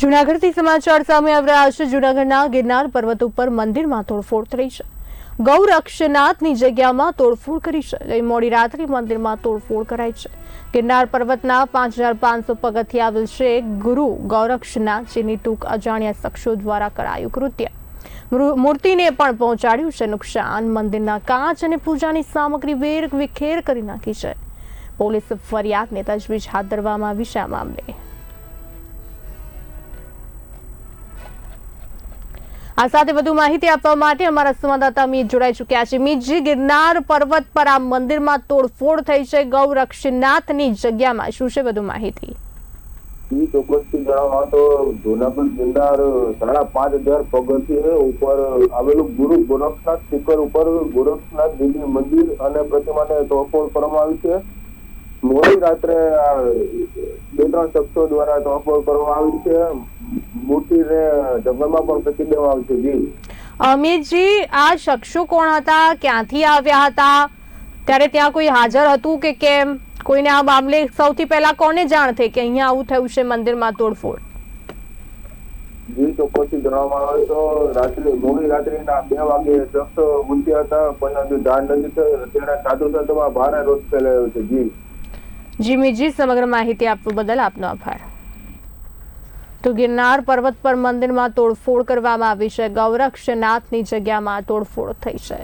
જુનાગઢથી સમાચાર સામે આવી રહ્યા છે. જૂનાગઢના ગિરનાર પર્વત ઉપર મંદિરમાં તોડફોડ થઈ છે. ગૌરક્ષનાથની જગ્યામાં તોડફોડ કરી છે. ગઈ મોડી રાત્રે મંદિરમાં તોડફોડ કરાઈ છે. ગિરનાર પર્વતના પાંચ હજાર પાંચસો પગથિયા આવેલ છે. ગુરુ ગૌરક્ષનાથજીની ટૂંક અજાણ્યા શખ્સો દ્વારા કરાયું કૃત્ય. મૂર્તિને પણ પહોંચાડ્યું છે. નુકસાન, મંદિરના કાચ અને પૂજાની સામગ્રી વેર વિખેર કરી નાખી છે. પોલીસ ફરિયાદને તજવીજ હાથ ધરવામાં આવી છે આ મામલે. આ સાથે વધુ માહિતી આપવા માટે અમારા સંવાદદાતા મીત જોડાઈ ચુક્યા છે. મીતજી ગિરનાર પર્વત પર આ મંદિરમાં તોડફોડ થઈ છે. ગૌરક્ષનાથની જગ્યામાં શું છે વધુ માહિતી? ગુરુ ગોરખનાથ ઉપર ગોરખનાથ મંદિર અને પ્રતિમાને તોડફોડ કરવામાં આવી છે. મોડી રાત્રે બે ત્રણ શખ્સો દ્વારા તોડફોડ કરવામાં આવી છે. મૂર્તિને જંગલમાં પણ ફેંકી દેવામાં આવી જી. અમિતજી આ શખ્સો કોણ હતા? ક્યાંથી આવ્યા હતા? ત્યારે ત્યાં કોઈ હાજર હતું કે કેમ? કોઈને આ મામલે સૌથી પહેલા કોને જાણ થઈ કે અહીંયા આવું થયું છે મંદિરમાં તોડફોડ? જી ચોક્કસથી જણાવવામાં આવે તો રાત્રે મોડી રાત્રિના બે વાગે શખ્સો ગુંચ્યા હતા પણ હજુ જાણ નથી થઈ. અત્યારે સાધુ સંતોમાં ભારે રોષ ફેલાયો છે જી. જી મીતજી સમગ્ર માહિતી આપવા બદલ આપનો આભાર. તો ગિરનાર પર્વત પર મંદિરમાં તોડફોડ કરવામાં આવી છે. ગૌરક્ષનાથની જગ્યામાં તોડફોડ થઈ છે.